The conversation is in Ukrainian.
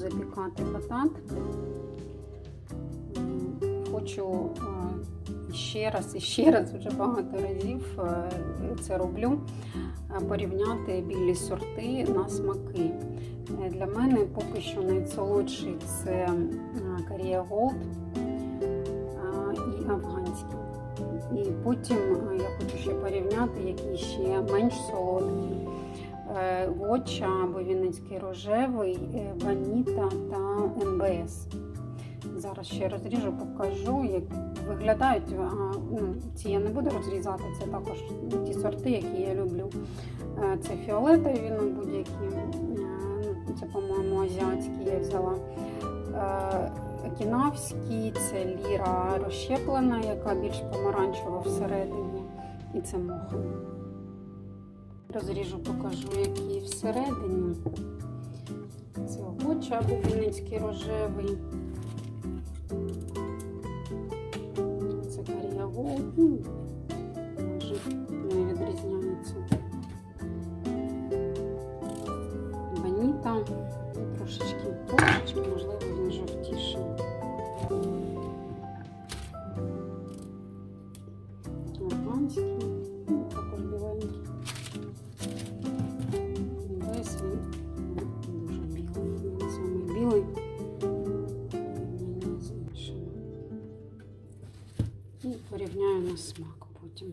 запікати батат. Хочу е, ще раз і ще раз вже багато разів е, це роблю. е, Порівняти білі сорти на смаки. Для мене поки що найсолодший це Gold е, і афганський. І потім я хочу ще порівняти, які ще менш солодкі. Е, Гоча або Вінницький рожевий, е, Ваніта та НБС. Зараз ще розріжу, покажу, як виглядають. Ну, ці я не буду розрізати, це також ті сорти, які я люблю. Е, Це фіолетові, ну будь-які. Ну, Це, по-моєму, азіатські я взяла. Кінавський, це ліра розщеплена, яка більш помаранчева всередині. І це моха. Розріжу, покажу, які всередині. Це гоча або рожевий. Це. Ну, майже не відрізняється. Баніта. Трошечки трошечки, можливо, він жовтіший. Афганський, білий. І порівняю на смак потім.